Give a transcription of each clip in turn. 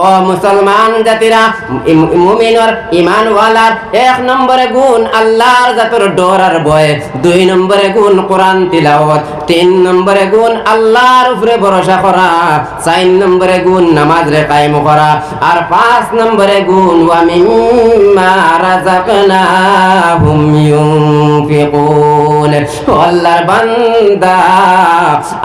ও মুসলমান জাতিরা মুমিনর ইমানওয়ালার, এক নম্বরে গুণ আল্লাহর জাতর ডর আর ভয় দুই নম্বরে গুণ কোরআন তিলাওয়াত, তিন নম্বরে গুণ আল্লাহর উপরে ভরসা করা, চার নম্বরে গুণ নামাজ রে কায়েম করা, আর পাঁচ নম্বরে গুণ ওয়া মিম্মা রাযাকনাহুম ইউনফিকুন। আল্লাহর বান্দা,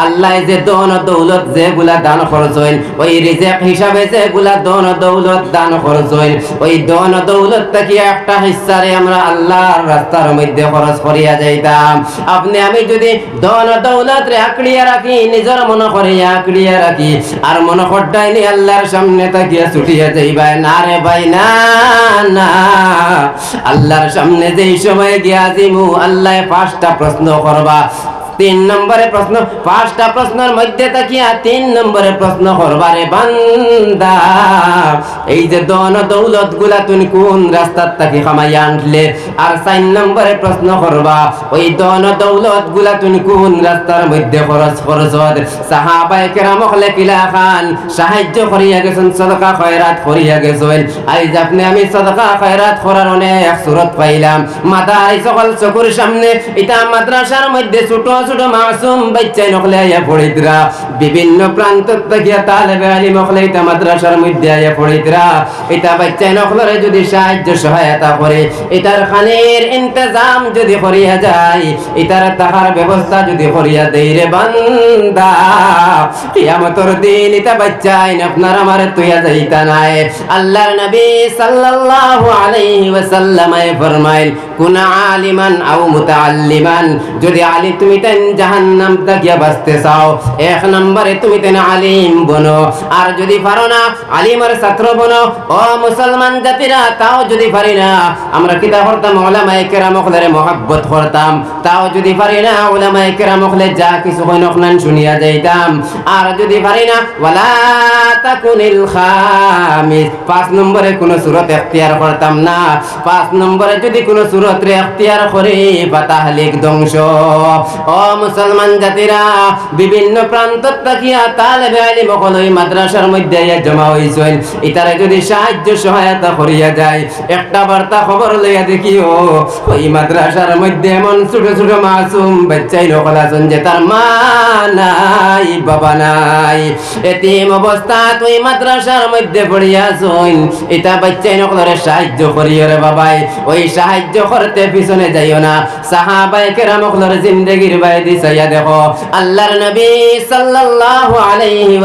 আল্লাহ যে দন দৌলত যেগুলা দান খরচ হইল ওই রিজেক হিসাবে যেগুলা দন দৌলত দান খরচ হইল ওই দন দৌলত থেকে একটা হিস্সারে আমরা আল্লাহর রাস্তার মধ্যে খরচ করিয়া যাইতাম। আপনি, আমি যদি দন দৌলত রে আঁকড়িয়া রাখি, নিজের মনে করিয়া আঁকড়িয়া রাখি, আর মনে করটাইনি আল্লাহর সামনে তাকিয়া ছুটিয়া যাইবাই। না রে ভাই, না না। আল্লাহর সামনে যেই সময় গিয়া দিমু আল্লাহ পাঁচটা প্রশ্ন করবা। তিন নম্বরে প্রশ্ন, পাঁচটা প্রশ্নের মধ্যে তাকিয়া তিন নম্বরে প্রশ্ন করবারে বান্দা। এই যে দন দৌলতগুলা তুমি কোন রাস্তার তাকে কামাইয়া আনলে? আর চার নম্বরে প্রশ্ন করবা, ওই দন দৌলতগুলা তুমি কোন রাস্তার মধ্যে খরচ খরচ? সাহাবাই কেরাম হলে কিলা খান, সাহায্য করিয়া গেছেন, সদকা খয়রাত করিয়া গেছেন। আইজ আপনি, আমি সদকা খয়রাত করার অনেক সুরত পাইলাম। মাথায় সকল চকুর সামনে, এটা মাদ্রাসার মধ্যে ছোট ছোট মাসুম বাচ্চাই নকলে আইয়া পড়িতরা বিভিন্ন প্রান্ত থেকে তালেবে আলী মকলে এটা মাদ্রাসার মধ্যে আইয়া পড়িতরা এটা বাচ্চাই নকলরে যদি সাহায্য সহায়তা করে এটার খানের ইন্তজাম যদি করিয়া যায় এটার তাহার ব্যবস্থা যদি করিয়া দেই রে বান্দা। কিয়ামতর দিন এটা বাচ্চাই আপনার আমার তুইয়া যাইতা নাই। আল্লাহর নবী সাল্লাল্লাহু আলাইহি ওয়াসাল্লাম ফরমাইল, কুন আলিমান আও মুতাআল্লিমান। যদি আলী তুমি তেন জাহান্নাম থেকে বাঁচতে চাও। এক নম্বরে তুমি তেন আলিম বনো। আর যদি পারো না, আলিমের ছাত্র বনো। ও মুসলমান জাতিরা, তাও যদি পারি না, আমরা কিতা করতাম ওলামায়ে কেরাম হলে মহাব্বত করতাম তাও যদি পারি না ওলামায়ে কেরাম হলে যা কিছু হয় নকনান শুনিয়া যাইতাম। আর যদি পারি না, ওয়ালা তাকুনিল খামিস। পাঁচ নম্বরে কোনো সুরত এখতিয়ার করতাম না। পাঁচ নম্বরে যদি কোনো সুরত রে এখতিয়ার করে, বা তাহলে ধ্বংস। ও মুসলমান জাতিরা বিভিন্ন প্রান্ত তাকিয়া তালেবে আলিম সকল ওই মাদ্রাসার মধ্যে জমা হইছেন। ইতারে যদি সাহায্য, সহায়তা করিয়া যায়, একটা বার্তা খবর লইয়া দেখিও, ওই মাদ্রাসার মধ্যে এমন ছোট ছোট মাসুম বাচ্চাই নকল আছেন যে তার মা নাই, বাবা নাই। এতিম অবস্থা তুই মাদ্রাসার মধ্যে পড়িয়া আছেন এটা বাচ্চাই নকলরে সাহায্য করিও রে বাবাই। ওই সাহায্য করতে পিছনে যাইও না। সাহাবাই কেরাম নকলর জিন্দগির বাইদি চাইয়া দেখো, আল্লাহর নবী সাল্লাল্লাহু আলাইহি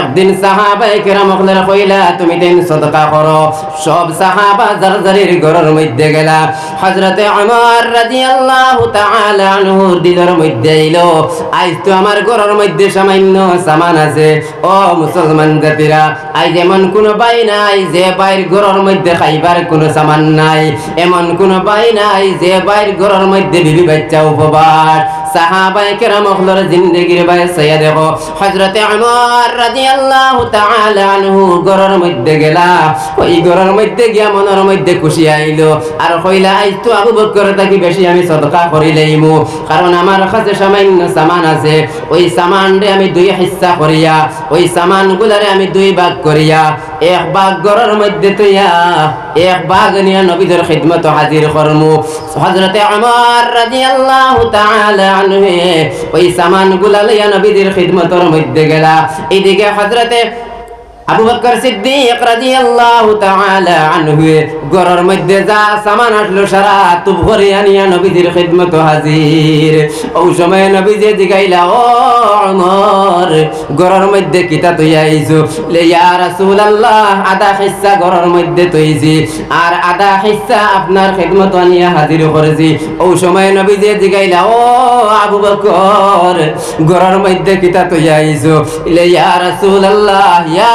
একদিন সাহাবাই কেরাম কইলা, তুমি দিন সদকা করো। সব সাহাবা জারজারির ঘরের মধ্যে গেলা। হযরতে ওমর রাদিয়াল্লাহু তাআলা মধ্যে এলো আজ তো আমার ঘরের মধ্যে সামান্য সামান আছে। ও মুসলমান জাতিরা আজ এমন কোন বাই নাই, যে বাইর ঘরের মধ্যে খাইবার কোনো সামান নাই। এমন কোন বাই নাই, যে বাইর ঘরের মধ্যে বিবি বাচ্চা উপবাস সাহাবায়ে কেরাম হলর জিন্দেগির বাই সাইয়া দেখো হযরতে ওমর রাদিয়াল্লাহু তাআলা আনহু ঘরের মধ্যে গেলা ওই ঘরের মধ্যে গিয়া মনের মধ্যে খুশি আইলো। আর কইলা আজ তো আবু বকর থাকি বেশি আমি সদকা করিলেইমু কারণ আমার কাছে সামান্য সামান আছে। ওই সামান রে আমি দুই হিস্সা করিয়া, ওই সামান গুলারে আমি দুই ভাগ করিয়া এক বাঘ ঘরের মধ্যে তৈয়া, এক বাঘ নিয়া নবীদের খিদমত হাজির করমু। হজরতে আমার রাজি আল্লাহ ওই সামানগুলা লইয়া নবীদের খিদমতর মধ্যে গেলা। এইদিকে হযরতে আবু বকর সিদ্দিক রাদিয়াল্লাহু তাআলা আনহু, ঘরের মধ্যে যা সামান আসলো সারা তুব ভরে আনিয়া নবীদের খিদমত হাজির। ও সময় নবীজি জিগাইলা, ও ওমর ঘরের মধ্যে কিতা তুই আইছো? লে ইয়া রাসূলুল্লাহ আদা হিস্সা ঘরের মধ্যে তুইছি আর আদা হিস্সা আপনার খিদমত আনিয়া হাজির করেছি। ও সময় নবীজি জিগাইলা, ও আবু বকর, ঘরের মধ্যে কিতা তুই আইছো? লে ইয়া রাসূলুল্লাহ, ইয়া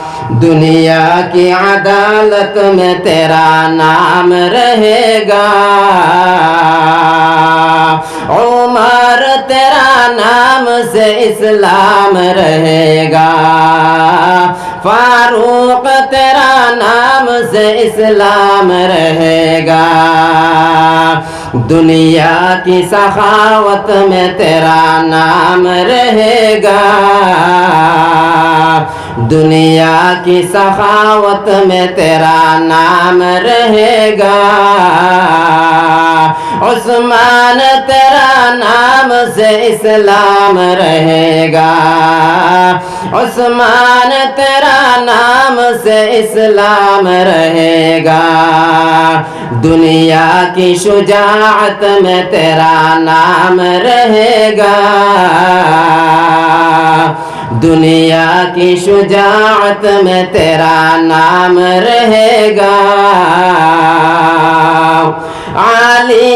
دنیا کی عدالت میں تیرا نام رہے گا۔ عمر تیرا نام سے اسلام رہے گا۔ فاروق تیرا نام سے اسلام رہے گا۔ دنیا کی سخاوت میں تیرا نام رہے گا۔ دنیا کی سخاوت میں تیرا نام رہے گا۔ عثمان، تیرا نام سے اسلام رہے گا۔ عثمان، تیرا نام سے اسلام رہے گا۔ دنیا کی شجاعت میں تیرا نام رہے گا۔ دنیا کی شجاعت میں تیرا نام رہے گا۔ आली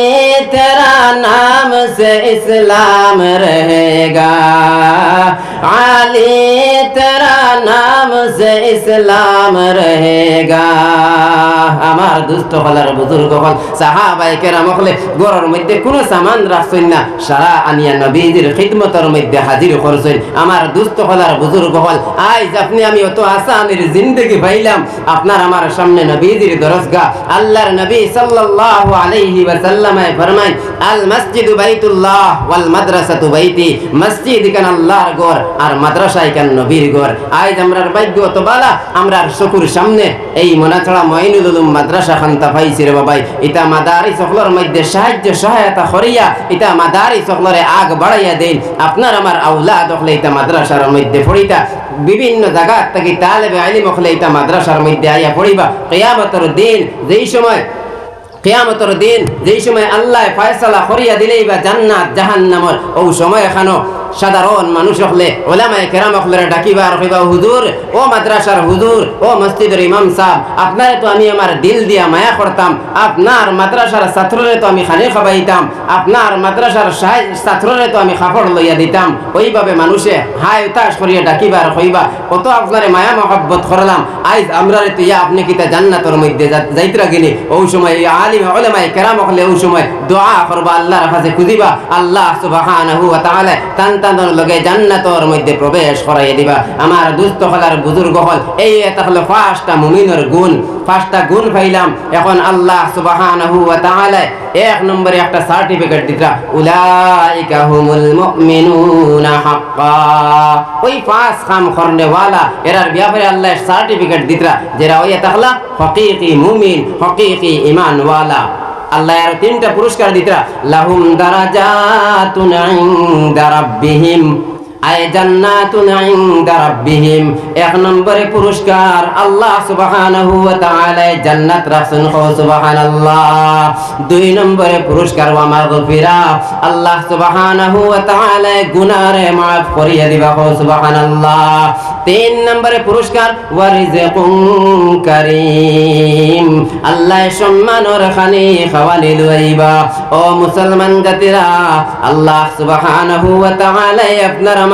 तेरा नाम से इस्लाम रहेगा आली तेरा नाम से ইসলাম রহেগা আমার দুস্থ হলার বুজুর্গ হল সাহাবাই কেরাম হলে গরর মধ্যে কোনো সামান রাখছেন না সারা আনিয়া নবীজির খিদমতর মধ্যে হাজির করছেন আমার দুস্থ হলার বুজুর্গ হল আজ আপনি আমি অত আসানের জিন্দগি পাইলাম আপনার আমার সামনে নবীজির দরসগা আল্লাহর নবী সাল্লাল্লাহু আলাইহি ওয়াসাল্লাম ফরমায়, আল মসজিদু বাইতুল্লাহ ওয়াল মাদ্রাসাতু বাইতি, মসজিদ কান আল্লাহর ঘর আর মাদ্রাসা কান নবীর ঘর? আজ আমরার ভাগ্য তো বালা, আমরার চকুর সামনে এই মনাছড়া মঈনুল মাদ্রাসা খান্তা পাইছি রে বাবাই। ইতা মাদারি সকলের মধ্যে সাহায্য সহায়তা করিয়া, ইতা মাদারি সকলরে আগ বাড়াইয়া দেন। আপনার আমার আউলাদ হলে ইতা মাদ্রাসার মধ্যে পড়িতা। বিভিন্ন জায়গা থেকে তালেবে আলিম হলে ইতা মাদ্রাসার মধ্যে আইয়া পড়িবা। কিয়ামতের দিন যেই সময় কেয়ামতর দিন যেই সময় আল্লাহ ফয়সালা করিয়া দিলেই বা জান্নাত, জাহান্নামর, ও সময় এখানো সাধারণ মানুষ হলে, ওলামায় কেরাম হলে ডাকিবার কইবা হুজুর, ও মাদ্রাসার হুজুর, ও মসজিদের ইমাম সাহেব, আপনারে তো আমি আমার দিল দিয়া মায়া করতাম, আপনার মাদ্রাসার ছাত্ররে তো আমি খানে খাবাইতাম, আপনার মাদ্রাসার ছাত্ররে তো আমি খাপড় লইয়া দিতাম। ওইভাবে মানুষে হাই উতাস করিয়া ডাকিবার কইবা কত আপনারে মায়া মহব্বত করলাম। আইজ আমরারে তো ইয়া আপনি কিতা জান্নাতর মধ্যে যাইতরা গেলে, ওই সময় এই আলিম উলামায়ে কেরাম ওই সময় দোয়া আল্লাহর কাছে খুঁজিবা, আল্লাহ ওয়া তাআলা তান তানর লগে মধ্যে প্রবেশ দিবা। আমার দুস্থ হলার বুজুর্গ হল, এই এটা হলো পাঁচটা মুমিনের গুণ পাঁচটা গুণ পাইলাম। এখন আল্লাহ ওয়া তাআলা এক নম্বরে একটা সার্টিফিকেট দিতা, উলাইকা হুমুল মুমিনুনা হাক্কা। ওই পাঁচ কাম করনে ওয়ালা এরার ব্যাপারে আল্লাহ সার্টিফিকেট দিতরা যেরা ওই তাহলা হকিকি মুমিন, হকিকি ইমান ওয়ালা আল্লাহ আর তিনটা পুরস্কার দিতরা লাহুম দারাজাতুন ইনদা রাব্বিহিম। আয় আল্লাহ সুবহানাহু ওয়া তাআলা জান্নাত আল্লাহ মুসলমান জাতিরা আল্লাহ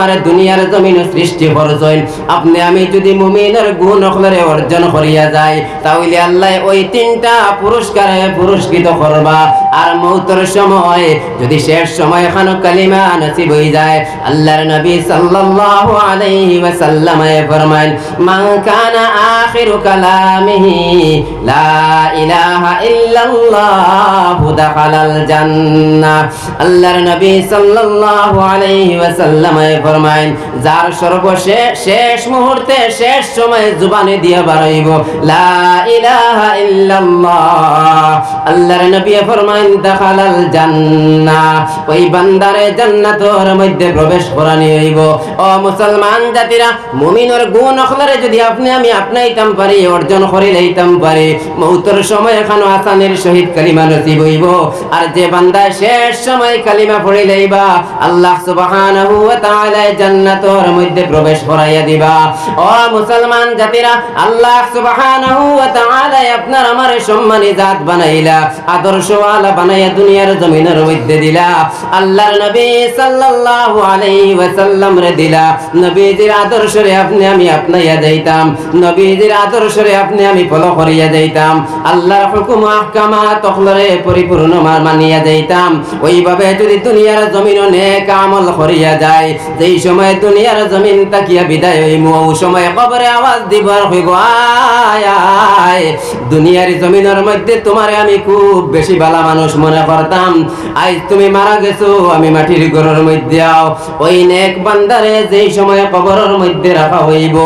আমার দুনিয়ার জমিন সৃষ্টি করছেন। আপনি আমি যদি মুমিনের গুণ অখলরে অর্জন করিয়া যাই, তাহলে আল্লাহ ওই তিনটা পুরস্কারে পুরস্কৃত করবা। আর মৌতর সময় যদি শেষ সময় খানো কালিমা নসিব হয়ে যায়, আল্লাহর নবী সাল্লাল্লাহু আলাইহি ওয়াসাল্লাম ফরমান মান কানা আখিরু কালামিহি, লা ইলাহা ইল্লাল্লাহ দাখালাল জান্নাহ। আল্লাহর নবী সাল্লাল্লাহু আলাইহি ওয়াসাল্লাম ফরমাইন, যার সর্বশেষ শেষ মুহূর্তে, শেষ সময় জুবানে বাড়াইব। লা ইলাহা ইল্লাল্লাহ। আল্লাহর নবী ফরমাইন, দাখালাল জান্নাহ। ওই বান্দারে জান্নাতের মধ্যে প্রবেশ করানি হইব ও মুসলমান জাতিরা, মুমিনের গুণ অখলারে যদি আপনি, আমি আপনাইতাম পারি, অর্জন করে লইতাম পারি, মৌতর সময় এখানো আসানের সহিত কালিমা নসিব হইব। আর যে বান্দা শেষ সময় কালিমা পড়ে লইবা আল্লাহ সুবহানাহু ওয়া তাআলা জান্নাতের মধ্যে প্রবেশ করাইয়া দিবা। ও মুসলমান জাতিরা, আল্লাহ সুবহানাহু ওয়া তাআলা আপনার সম্মানী জাত বানাইলা আদর্শ আলা বানাইয়া দুনিয়ার জমিনের মধ্যে দিলা। আল্লাহর নবী সাল্লাল্লাহু আলাইহি রে দিলা, নবীজির আপনি আমি আপনাইয়া যাইতাম, নবীজির আপনি আমি ফলো করিয়া যাইতাম। আল্লাহর হুকুম আহকামাত তখলরে পরিপূর্ণ মানিয়া যাইতাম। ওইভাবে যদি দুনিয়ার জমিন নেক আমল করিয়া যায় যেই সময় দুনিয়ার জমিন তাকিয়া বিদায় হইমু ওই সময় কবরে আওয়াজ দিবার হইব আয় দুনিয়ার জমিনের মধ্যে তোমারে আমি খুব বেশি ভালো মানুষ মনে করতাম। আজ তুমি মারা গেছো, আমি মাটির ঘরের মধ্যে আও। ওই নেক বান্দারে যেই সময় কবরের মধ্যে রাখা হইব,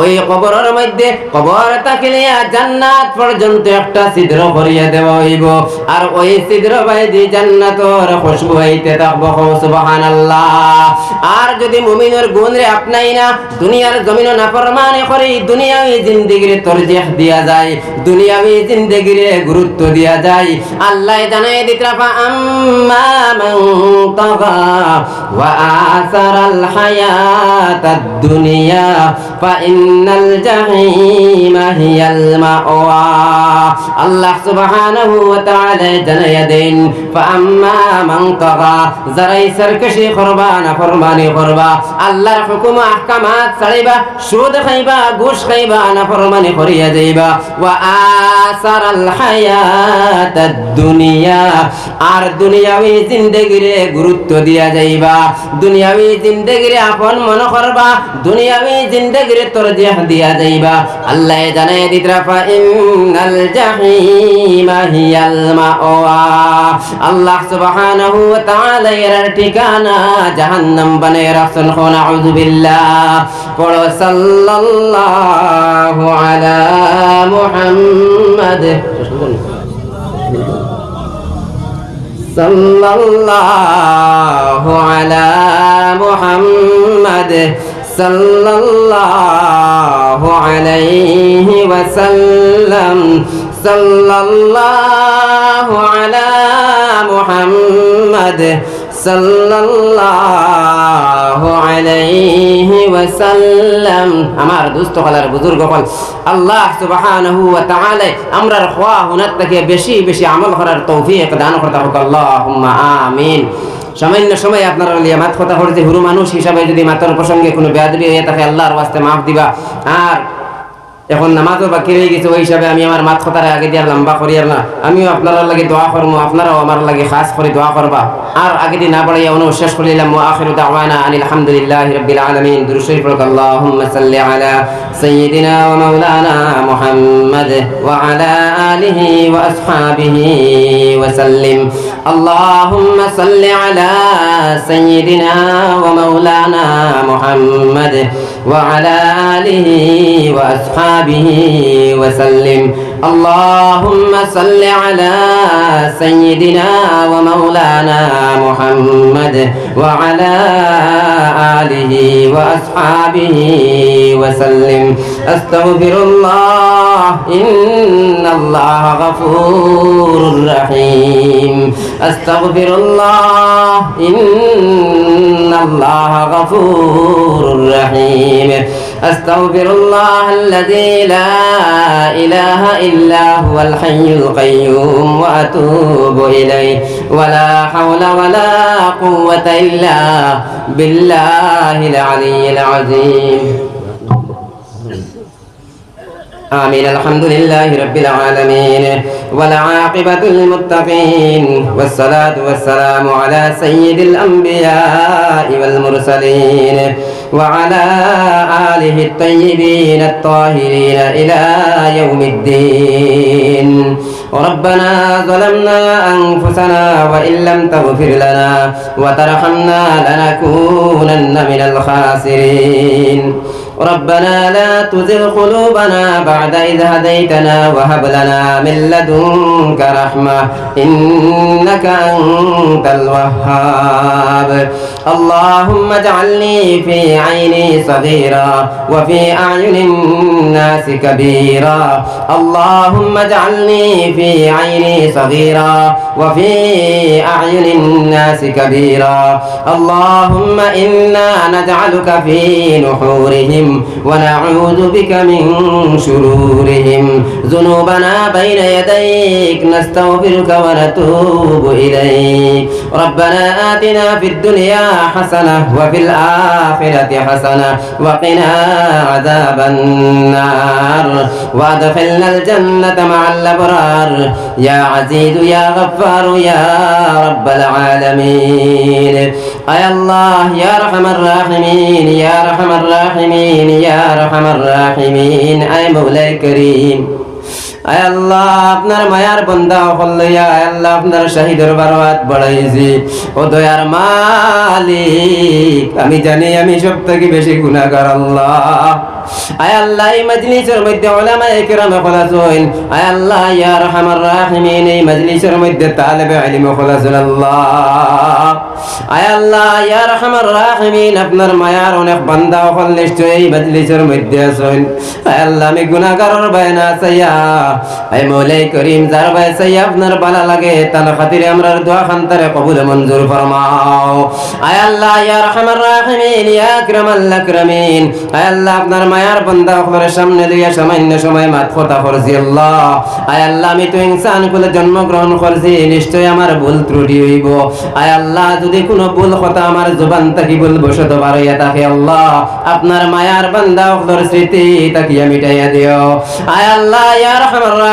ওই কবরের মধ্যে কবর তাকিলিয়া জান্নাত পর্যন্ত একটা ছিদ্র করিয়া দেওয়া হইব। আর ওই ছিদ্র বাইদি জান্নাতর খুশবু হইতে থাকব, সুবহানাল্লাহ। আর যদি মুমিনের গুণ রে আপনাই না, দুনিয়ার জমিন নাফরমানি করি, দুনিয়াবি জিন্দেগির তরজিহ দিয়া যায়, দুনিয়াবি জিন্দেগির গুরুত্ব দিয়া যায়। আল্লাহ জানাই দিতরাফা আম্মা মান তাগা ওয়া আসারাল হায়াতাদ দুনিয়া ফা ইন্নাল জাহিমা হিয়াল মাওয়া। আল্লাহ সুবহানাহু ওয়া তাআলা জানাইয়া দেন, ফা আম্মা মান তাগা, যারাই সরকশি করবা না ফরমানি করবা আল্লাহর হুকুম আহকামাত ছাড়িবা সুদ খাইবা, ঘুষ খাইবা না ফরমানি করিয়া যাইবা। ওয়া আসারাল হায়াতাদ দুনিয়া আর দুনিয়াবি জিন্দেগিরে গুরুত্ব দিয়া যাইবা। দুনিয়াবি জিন্দেগিরে আপন মনে করবা, দুনিয়াবি জিন্দেগিরে তরজিহ দিয়া যাইবা। আল্লাহ জানাই দিতরাফা ইন্নাল জাহিমা হিয়াল মাওয়া। আল্লাহ সুবহানাহু ওয়া তাআলা এর ঠিকানা জাহান্নাম বানায় রাখছেন কোন আউযু বিল্লাহ পড়ো সাল্লাল্লাহু আলা মুহাম্মাদ সাল্লাল্লাহু আলা মুহাম্মাদ সাল্লাল্লাহু আলাইহি ওয়াসাল্লাম সাল্লাল্লাহু আলা মুহাম্মাদ আমার দুস্থ হলার বুজুর্গ হল আল্লাহ তাআলা আমরার খোয়া হুনার থেকে বেশি বেশি আমল করার তৌফিক দান করতে হোক আল্লাহুম্মা আমিন। সামান্য সময় আপনারা লিয়া মাত কথা হচ্ছে হুরু মানুষ হিসাবে যদি মাতার প্রসঙ্গে কোনো বেয়াদবি হয়ে থাকে, আল্লাহর ওয়াস্তে মাফ দিবা। আর এখন নামাজও বাকি রয়ে গেছে, ওই হিসাবে আমি আমার মাত কথার আগে দিয়ে লম্বা করি আর না। আমিও আপনারা লাগে দোয়া করব আপনারাও আমার লাগে খাস করে দোয়া করবা। আর আগে দিয়ে না বাড়াইয়া অনু শেষ করে দিলাম। আখিরু দাওয়ানা আনিল আলহামদুলিল্লাহি রাব্বিল আলামিন। দুরূদ শরীফ পড়ক আল্লাহুম্মা সাল্লি আলা সাইয়্যিদিনা ওয়া মাওলানা মুহাম্মাদ ওয়া আলা আলিহি ওয়া আসহাবিহি ওয়া সাল্লিম। আল্লাহুম্মা সাল্লি আলা সাইয়্যিদিনা ওয়া মাওলানা মুহাম্মাদ ওয়া আলা আলিহি اللهم صل على سيدنا ومولانا محمد وعلى آله وأصحابه وسلم. أستغفر الله إن الله غفور رحيم. أستغفر الله إن الله غفور رحيم. أستغفر الله الذي لا إله إلا هو الحي القيوم وأتوب إليه. ولا حول ولا قوة إلا بالله العلي العظيم. آمين. الحمد لله رب العالمين والعاقبة للمتقين والصلاة والسلام على سيد الأنبياء والمرسلين وعلى آله الطيبين الطاهرين إلى يوم الدين. ربنا ظلمنا أنفسنا وإن لم تغفر لنا وترحمنا لنكونن من الخاسرين. ربنا لا تزغ قلوبنا بعد إذ هديتنا وهب لنا من لدنك رحمة إنك أنت الوهاب. اللهم اجعلني في عيني صغيرا وفي أعين الناس كبيرا. اللهم اجعلني في عيني صغيرا وفي أعين الناس كبيرا. اللهم إنا نجعلك في نحورهم ونعوذ بك من شرورهم ذنوبنا بين يديك نستغفرك ونتوب إليك. ربنا آتنا في الدنيا حسنة وفي الآخرة حسنة وقنا عذاب النار. وادخلنا الجنة مع الأبرار. يا عزيز يا غفار يا رب العالمين. أي الله يا رحم الراحمين يا رحم الراحمين يا رحم الراحمين أي مولاي كريم আল্লাহ, আপনার মায়ার বন্দা হল্লইয়া আল্লাহ, আপনার শাহিদের বারবাদ বাড়াইছি। ও দয়ার মালিক, আমি জানি আমি সব থেকে বেশি গুণাগার আল্লাহ। আয় আল্লাহ, এই মজলিসের মধ্যে আল্লাহ এই মজলিসের মধ্যে তালেবে খোলাসুন আল্লাহ। আল্লাহ আপনার মায়ার অনেক বান্দা নিশ্চয় এই মজলিসের মধ্যে আছেন। আয় আল্লাহ, আমি গুনাহগারের বায়না চাইয়া কথা করছি কুলে জন্মগ্রহণ করছি নিশ্চয় আমার ভুল ত্রুটি হইব। আয় আল্লাহ, যদি কোনো ভুল কথা আমার জবান থাকি ভুল বসত পারইয়া থাকে আল্লাহ, আপনার মায়ার বান্দা স্মৃতি তাকিয়া মিটাইয়া দিও। আয় আল্লাহ, ইয়া করো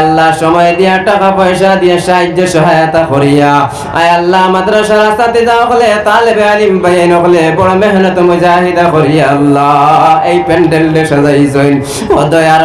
আল্লাহ সময় দিয়া টাকা পয়সা দিয়া সাহায্য সহায়তা করিয়া আয় আল্লাহ মাদ্রাসার রাস্তাতে যাও হলে তালেবে আলিম বাইন হলে বড় মেহনত মুজাহিদা আল্লাহ এই প্যান্ডেল সাজাইছেন দয়ার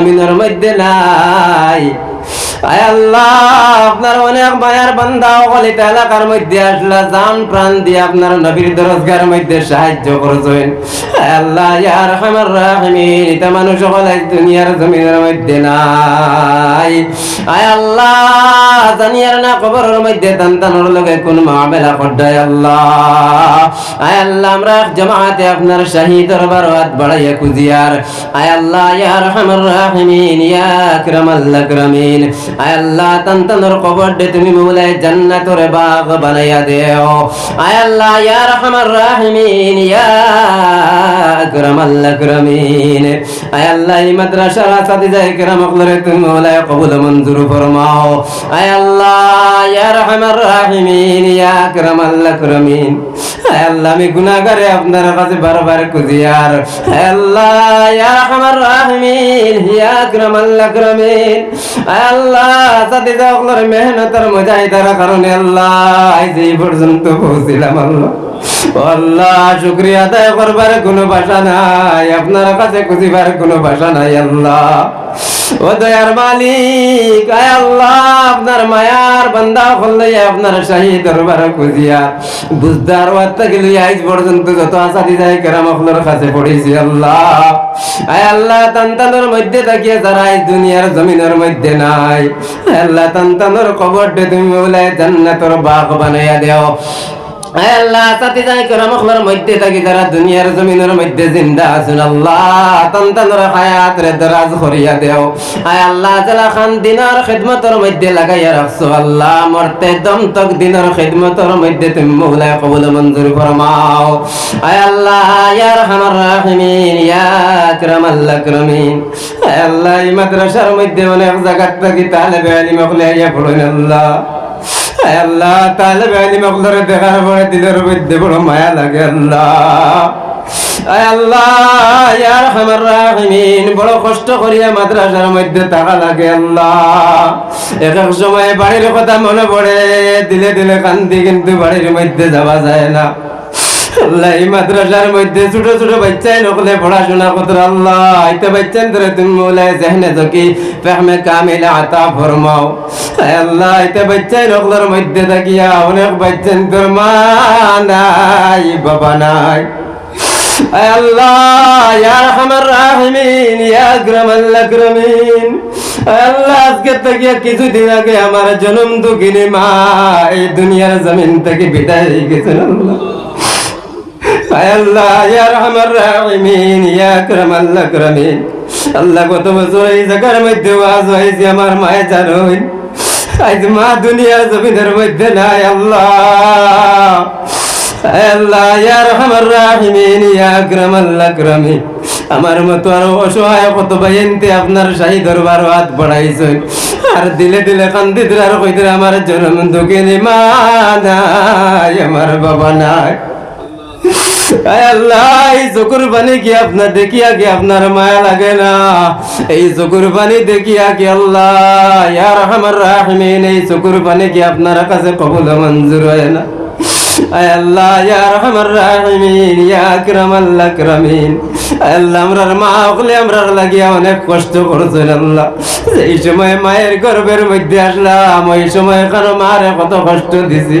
জমিনের মধ্যে নাই। আয় আল্লাহ, আপনার অনেক মায়ার কোন মামেলা জামাতে আপনার শাহী দরবার হাত বাড়াইয়া কুজিয়ার আয় আল্লাহ ইয়ার ইয়া আয় আল্লাহ, তান্তানোর কবর দে তুমি মৌলায় জান্নাতরে বাগ বানাইয়া দেও। আয় আল্লাহ, ইয়া রহমান রাহিমিন, ইয়া আকরামাল আকরামিন। আয় আল্লাহ, এই মাদ্রাসার আসাদি যায় কেরাম অকলরে তুমি মৌলায় কবুল মঞ্জুর ফরমাও। আয় আল্লাহ, ইয়া রহমান রাহিমিন, ইয়া আকরামাল আকরামিন। আয় আল্লাহ, আমি গুনাহগারে আপনার কাছে বারবার খুঁজিয়ার আয় আল্লাহ, ইয়া রহমান রাহিমিন, ইয়া আকরামাল আকরামিন। আয় আল্লাহ সাথে সকলের মেহনতের মুজাহিদার কারণে আল্লাহ এই পর্যন্ত পৌঁছিলাম আল্লাহ। আল্লাহ, শুক্রিয়া আদায় করবার কোনো ভাষা নাই। আপনার কাছে খুঁজিবার কোনো ভাষা নাই, আল্লাহ। ও দয়ার মালিক আল্লাহ, আপনার মায়ার বান্দা হলে আপনার শাহী দরবার খুঁজিয়া। বুঝদার ওয়াত্তা গেলি, আজ পর্যন্ত যত দি যায় কেরাম আপনার কাছে পড়েছি, আল্লাহ। আয় আল্লাহ, তান্তানোর মধ্যে থাকিয়ে যারা দুনিয়ার জমিনের মধ্যে নাই। আল্লাহ, তান্তানোর কবর তুমি বলে জান্নাতর বাগ বানাইয়া দেও। আল্লাহ সাথে জিন্দা আছেন, আল্লাহ, তন্তানোর হায়াত রে দরাজ করিয়া দেও। আয় আল্লাহ, জালা খান দিনের খিদমতর আল্লাহ, মরতে দম তক দিনের খিদমতর মধ্যে আল্লাহ, ইয়া আকরামাল আকরামিন। আয় আল্লাহ মাদ্রাসার মধ্যে অনেক জায়গা থাকি, তালেবে আলিম হলে আল্লাহ। আয় আল্লাহ, তাহলে দেখার পরে দিলের মধ্যে বড় মায়া লাগে আল্লাহ। আল্লাহ ইয়ার হামার রাহিমিন, বড় কষ্ট করিয়া মাদ্রাসার মধ্যে টাকা লাগে আল্লাহ। এক এক সময় বাড়ির কথা মনে পড়ে, দিলে দিলে কান্দি কিন্তু বাড়ির মধ্যে যাওয়া যায় না। আল্লাহ, এই মাদ্রাসার মধ্যে ছোট ছোট বাচ্চাই নকলে পড়াশোনা করতে আল্লাহ। আইতে বাচ্চান ধরে তুমি মোলায় জেহনে যকি ফেহমে কামিলে আতা ফরমাও। আল্লাহ, আইতে বাচ্চাই নকলের মধ্যে থাকিয়া অনেক বাচ্চান তোর মা নাই, বাবা নাই। আল্লাহ, ইয়া আরহামার রাহিমিন, ইয়া আকরামাল আকরামিন। আল্লাহ, আজকে থেকে কিছুদিন আগে আমার জন্ম দুঃখিনী মা এই দুনিয়ার জমিন থেকে বিদায় হয়ে আল্লাহ। আল্লাহ, ইয়া আরহামার রাহিমিন, ইয়া আকরামাল আকরামিন। আল্লাহ, কত বছর এই জায়গার মধ্যে ওয়াজ হয়েছে, আমার মায়ের জানোই আজ মা দুনিয়ার জমিনের মধ্যে নাই, আল্লাহ। আল্লাহ, ইয়া রহমান রাহিমিন, ইয়া আকরামাল আকরামিন। আমার মতো আর অসহায় কত বাইনতে আপনার শাহী দরবার হাত বাড়াইছেন আর দিলে দিলে কান্দি দিলে আর কইতে আমার জন্ম দুঃখিনী মা নাই, আমার বাবা নাই। এই কি আপনার দেখিয়া কি আপনার মায়া লাগে না? এই দেখিয়া কি আল্লাহ রাহমিন, এই কি আপনার কাছে কবুল মঞ্জুর হয় না? অনেক কষ্ট আল্লাহ। এই সময় মায়ের গর্ভের মধ্যে আসলাম, ওই সময় কারও মারে কত কষ্ট দিছি।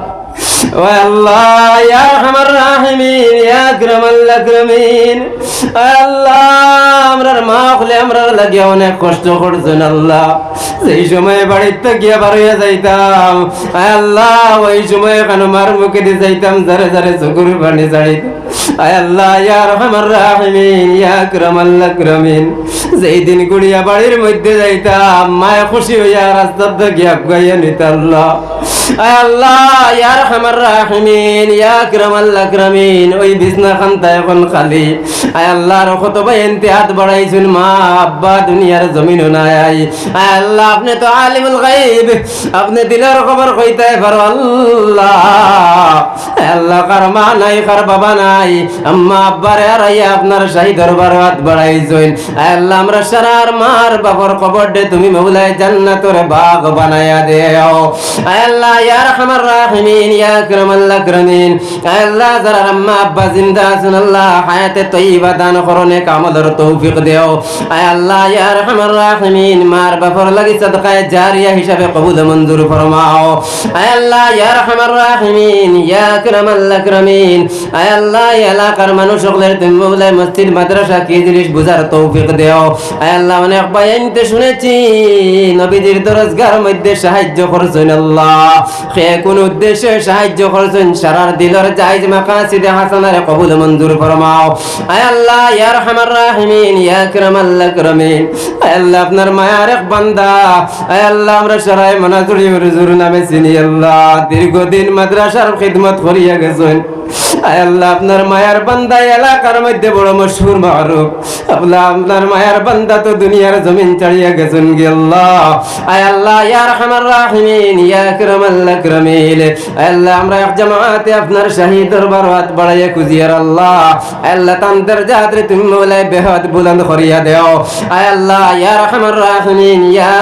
ও আল্লাহ ইয়া রাহিমিন আল্লাহ সেই সময় বাড়িতে বার হইয়া যাইতাম আল্লাহ, ওই সময় কেন মার মুখে দিয়ে যাইতাম যারে যারে চকুর পানি আয় আল্লাহ, ইয়া রাহিমিন যেই দিন গুড়িয়া বাড়ির মধ্যে যাইতাম, মায়ে খুশি হইয়া রাস্তাতে গিয়া গাইয়া নিত আল্লাহ। আল্লাহ, ইয়া আরহামার রাহিমিন, ইয়া আকরামাল আকরামিন, ওই বিছনা খানটা এখন খালি। আয় আল্লাহর কত ভাই এনতে হাত বাড়াইছেন, মা আব্বা, দুনিয়ার জমিনও নাই। আয় আল্লাহ, আপনি তো আলিমুল গায়ব, আপনি খবর কইতে পারো আল্লাহ। আল্লাহ, কার মা নাই, কার বাবা নাই, আম্মা আব্বারে আর আপনার দরবার হাত বাড়াইছেন। আল্লাহ, আমরা সারার মার বাবার খবর দে তুমি মৌলায় দেও। আল্লাহ ইয়া রাহমার রাহিমিন ইয়া আকরামাল আকরামিন আল্লাহ যারা আম্মা আব্বা জিন্দা আছেন আল্লাহ হায়াতে তয়্যিবা দান করনে কামলের তৌফিক দেও আয় আল্লাহ ইয়া রাহমার রাহিমিন মার বাবার লাগি সাদকায়ে জারিয়া হিসাবে কবুল মঞ্জুর ফরমাও আয় আল্লাহ ইয়া রাহমার রাহিমিন ইয়া আকরামাল আকরামিন আয় আল্লাহ এলাকার মানুষ সকলের তুমি মৌলায় মসজিদ মাদ্রাসা কি জিনিস বুঝার তৌফিক দেও আয় আল্লাহ অনেক বায়ানিতে শুনেছি নবীজির দরজগার মধ্যে সাহায্য করছেন আল্লাহ কোন উদ্দেশ্যে সাহায্য করছেন, সারার দিলর মাকাসিদে হাসানার কবুল মঞ্জুর ফরমাও। আয় আল্লাহ রহমান, ইয়া আয় আল্লাহ, আপনার মায়ার এক বান্দা। আয় আল্লাহ, আমরা সরাই মনাজুরি নামে চিনি আল্লাহ। দীর্ঘদিন মাদ্রাসার খিদমত করিয়া গেছেন। আপনার মায়ার বান্দা এলাকার মধ্যে বড় মশহুর মারুফ। আল্লাহ, আপনার মায়ার বান্দা তো দুনিয়ার জমিন ছাড়িয়া গেছেন আয় আল্লাহ, ইয়া আল্লাহ, আমরা এক জামাতে আপনার শাহী দরবার হাত বাড়াইয়া আল্লাহ। আল্লাহ তুমি বেহাত বুলন্দ করিয়া আয় আল্লাহ, ইয়া রহমান, ইয়া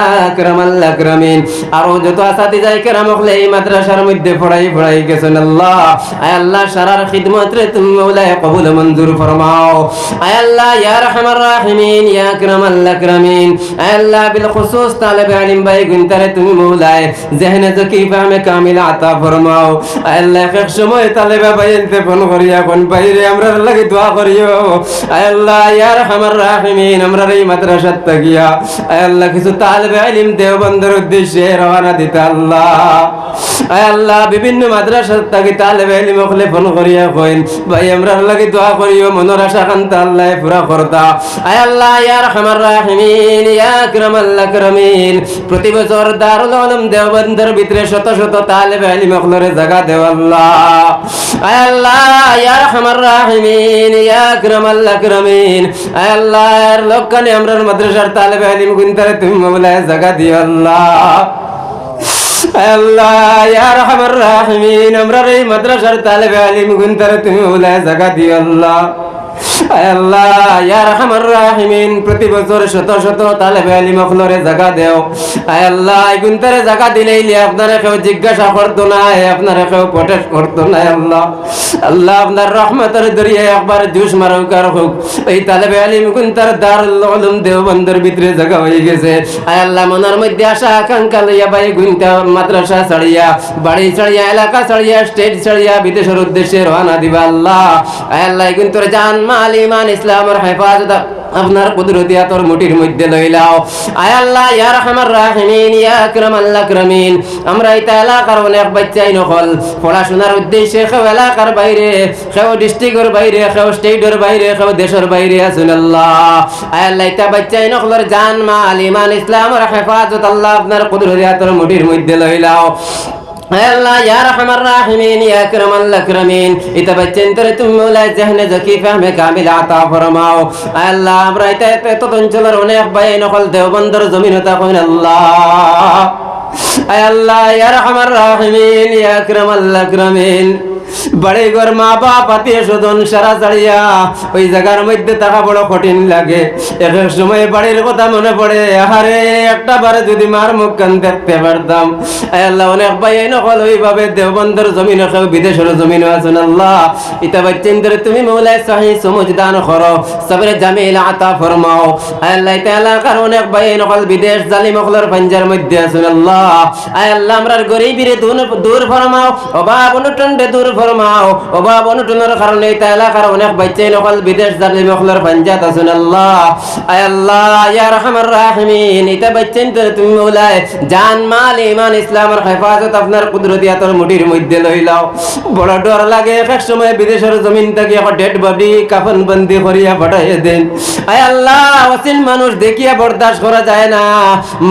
আরও যত আসাতি যাই কেরাম হলে এই মাদ্রাসার মধ্যে পড়াই পড়াই গেছেন আল্লাহ। আয় আল্লাহ সারার খিদমত রে তুমি মৌলায় কবুল মঞ্জুর ফরমাও। আয় আল্লাহ, ইয়া রহমান, ইয়া আকরামিন। আয় আল্লাহ বিল খুসুস আলিম ভাই গুনতারে তুমি জেহনে কামিল আতা ফরমাও। আয় আল্লাহ এক সময় ভাই এনতে ফোন করিয়া কোন লাগি দোয়া করিও। আয় আল্লাহ, ইয়া রহমান এই মাদ্রাসাত থাকিয়া আয় আল্লাহ, কিছু তালেব আলিম দেওবন্দের উদ্দেশ্যে রওনা দিতে আল্লাহ। আয় আল্লাহ, বিভিন্ন মাদ্রাসাত থাকি তালেব আলিম ফোন করিয়া কইন, ভাই, আমরা লাগে দোয়া করিও মনের আশা কান্তা, আল্লাহ পুরা করতা আয় আল্লাহ, ইয়া রহমান রাহিমিন, ইয়া আকরামাল আকরামিন, প্রতি বছর দারুল আলম দেওবন্দের ভিতরে শত শত তালেব ইলম অখলরে জায়গা দেও আল্লাহ। আয় আল্লাহ, ইয়া রহমান রাহিমিন, ইয়া আকরামাল আকরামিন, আয় আল্লাহ, এর লোকখানে আমরা মাদ্রাসার তালেব ইলম গুনতারে তুমি মামলায় জায়গা দিও আল্লাহ। আল্লাহ, ইয়া রহমান রাহিমিন, আমরা এই মাদ্রাসার তালেবে আলিম গুনতারে তুমি ওলায় জাগা দিও আল্লাহ। আল্লাহ ভিতরে জায়গা হয়ে গেছে। আল্লাহ, মনের মধ্যে আশা, আকাঙ্ক্ষা লইয়া ভাই গুনতা, মাদ্রাসা ছাড়িয়া, বাড়ি ছাড়িয়া, এলাকা ছাড়িয়া স্টেট ছাড়িয়া, বিদেশের উদ্দেশ্যে রওনা দিবা আল্লাহ। আয় আল্লাহ কিন্তু জান মাল ইমান ইসলামের হেফাজত, আপনার কুদরতি আতর মুটির মধ্যে লইলাও। আয় আল্লাহ, ইয়া রহমান রাহিমিন, ইয়া আকরাম আল্লাহ আকরামিন। আমরা এই এলাকার অনেক বাচ্চাই নকল। পড়াশোনার উদ্দেশ্যে কেউ এলাকার বাইরে কেউ ডিস্ট্রিক্টের বাইরে কেউ স্টেটের বাইরে কেউ দেশের বাইরে আছেন আল্লাহ। আয় আল্লাহ ইতা বাচ্চাই নকলের জান মাল ইমান ইসলামের হেফাজত, আল্লাহ আপনার কুদরতি আতর মুটির মধ্যে লইলাও। আল্লাহ, ইয়া রহমান রাহিমিন, ইয়া আকরাম আল আকরামিন। ইতা বাচ্চেন তরে তুমি মৌলা জহনে জকি ফাহমে কামিল আতা ফরমাও। আল্লাহ, আমরা ইতা এত অঞ্চলের অনেক ভাই, নকল দেওবন্দর জমিন হতা কইন আল্লাহ। আল্লাহ, ইয়া রহমান রাহিমিন, ইয়া বাড়ি ঘর মা বাপ, আত্মীয় স্বজন, সারা ছাড়িয়া ওই জায়গার মধ্যে থাকা বড় কঠিন লাগে। এক সময় বাড়ির কথা মনে পড়ে। আহারে, একটা বারে যদি মার মুখ কান দেখতে পারতাম। আল্লাহ, অনেক ভাই নকল ওইভাবে জমিন বিদেশের জমিন আছেন আল্লাহ। ইতা বাচ্চেন ধরে তুমি মৌলাই সাহি সমুজ দান করো। সবরে জামিল আতা ফরমাও। আল্লাহ, ইতা এলাকার অনেক ভাই নকল বিদেশ জালিম অকলের পাঞ্জার মধ্যে আছেন আল্লাহ। আল্লাহ, আমরার গরিবিরে দূর ফরমাও। অভাব অনুটন্ডে দূর অভাব কারণে নকল বিদেশ অকলের পাঞ্জাত আছেন আল্লাহ। আয় আল্লাহ, ইয়া রহমান রাহিমিন বাচ্চেন ধরে তুমি জান, মাল ইমান ইসলামের হেফাজত আপনার কুদরতি মধ্যে বড় ডর লাগে, এক সময় বিদেশের জমিন থেকে একটা ডেড বডি কাফন বন্দি করিয়া পাঠাইয়ে দেন। আয় আল্লাহ অসীন মানুষ দেখিয়া বরদাস্ত করা যায় না।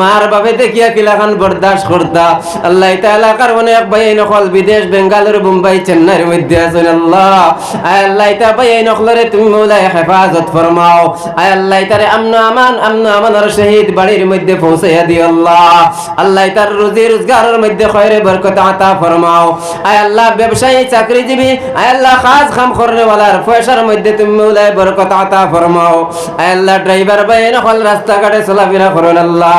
মার বাপে দেখিয়া কিলাখান বরদাস্ত করতা। আল্লাহ এটা এলাকার অনেক ভাই নকল বিদেশ বেঙ্গালুরু মুম্বাই চেন্নাইয়ের মধ্যে আছেন আল্লাহ। আয় আল্লাহ এটা ভাই নকলরে তুমি মৌলাই হেফাজত ফরমাও। আয় আল্লাহ এটারে আমন আমান, আমন আমানের শহীদ বাড়ির মধ্যে পৌঁছাইয়া দিও আল্লাহ। আল্লাহ, তার রুজি রোজগারের মধ্যে খয়রে বরকত আতা ফরমাও। আয় আল্লাহ, ব্যবসায়ী, চাকরিজীবী, আয় আল্লাহ কাজ কাম করনে ওয়ালার পয়সার মধ্যে তুমি মৌলায় বরকত আতা ফরমাও। আয় আল্লাহ, ড্রাইভার ভাই নকল রাস্তাঘাটে চলাফেরা করুন আল্লাহ।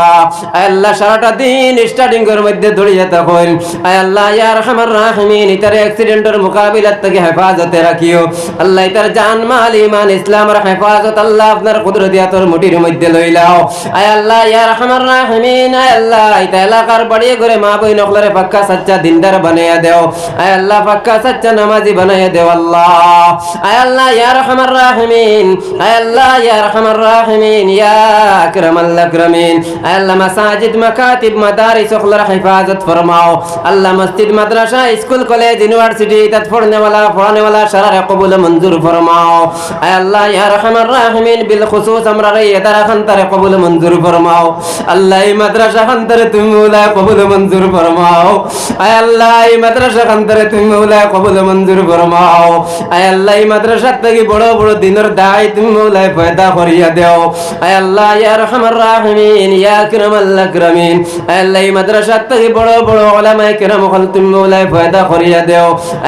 আয় আল্লাহ, সারাটা দিন স্টার্টিং এর মধ্যে দড়িয়ে থাকুন আয় আল্লাহ, ইয়া রহমান রাহিমিন, ইতার অ্যাক্সিডেন্টের মোকাবিলাত থেকে হেফাজতে রাখিও। আল্লাহ ইতার জান, মাল ইমান ইসলামের হেফাজত আল্লাহ আপনার কুদরতি আতর মুটির মধ্যে লইলাও আয় আল্লাহ, ইয়া রহমান রাহিমিন, আয় আল্লাহ ইতা এলাকার বাড়িয়ে ঘরে মা বই নকলরে পাক্কা সাচ্চা দিনদার বানাইয়া দেও। আয় আল্লাহ, পাক্কা সাচ্চা নামাজি বানাইয়া দেও আল্লাহ। আয় আল্লাহ, ইয়া রহমান রাহিমিন, আয় আল্লাহ, ইয়া রহমান রাহিমিন, ইয়া আকরামাল আকরামিন। আয় আল্লাহ, মাসাজিদ, মাকাতিব, মাদারিস, ওখলার হিফাজত ফরমাও। আল্লাহ, মসজিদ, মাদ্রাসা, স্কুল, কলেজ, ইউনিভার্সিটি তাত পড়নে वाला পড়ানে वाला সারা কবুল মঞ্জুর ফরমাও আয় আল্লাহ ইয়া রহমান রাহিমিন বিল খুসুস আমরা রে এদারা খান্তারে কবুল মঞ্জুর ফরমাও আল্লাহ এই মাদ্রাসা খান্তারে তুমি মৌলা কবুল মঞ্জুর ফরমাও আয় আল্লাহ এই মাদ্রাসা খান্তারে তুমি মৌলা কবুল মঞ্জুর ফরমাও আয় আল্লাহ এই মাদ্রাসা থেকে বড় বড় দিনের দায় তুমি মৌলা পয়দা করিয়া দেও আয় আল্লাহ ইয়া রহমান রাহিমিন ইয়া আকরামাল আকরামিন আয় আল্লাহ এই মাদ্রাসা থেকে বড় বড় উলামায়ে কেরাম হল তুমি মৌলা পয়দা করিয়া দেও আয়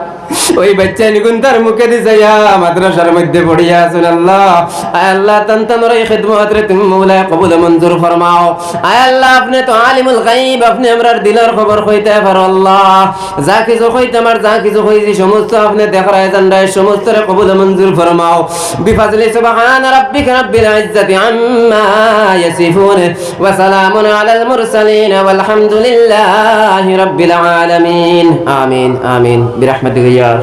ওই বাচ্চা নিগুন তার মুখে দিছাইয়া মাদ্রাসার মধ্যে পড়িয়া আছেন আল্লাহ। আয় আল্লাহ তান্তানোর এই খেদমত রে তুমি মৌলায় কবুল মঞ্জুর ফরমাও। আয় আল্লাহ, আপনি তো আলিমুল গাইব আপনি আমরার দিলর খবর কইতে পারো আল্লাহ। যা কিছু আমার যা কিছু সমস্ত আপনি সমস্ত রে কবুল মঞ্জুর ফরমাও। বিফাজলি সুবহান রাব্বিক রাব্বিল ইজ্জাতি আম্মা ইয়াসিফুন, ওয়া সালামুন আলাল মুরসালিন রাব্বিল আলামিন। আমিন আমিন। বিরহমাতিকা আর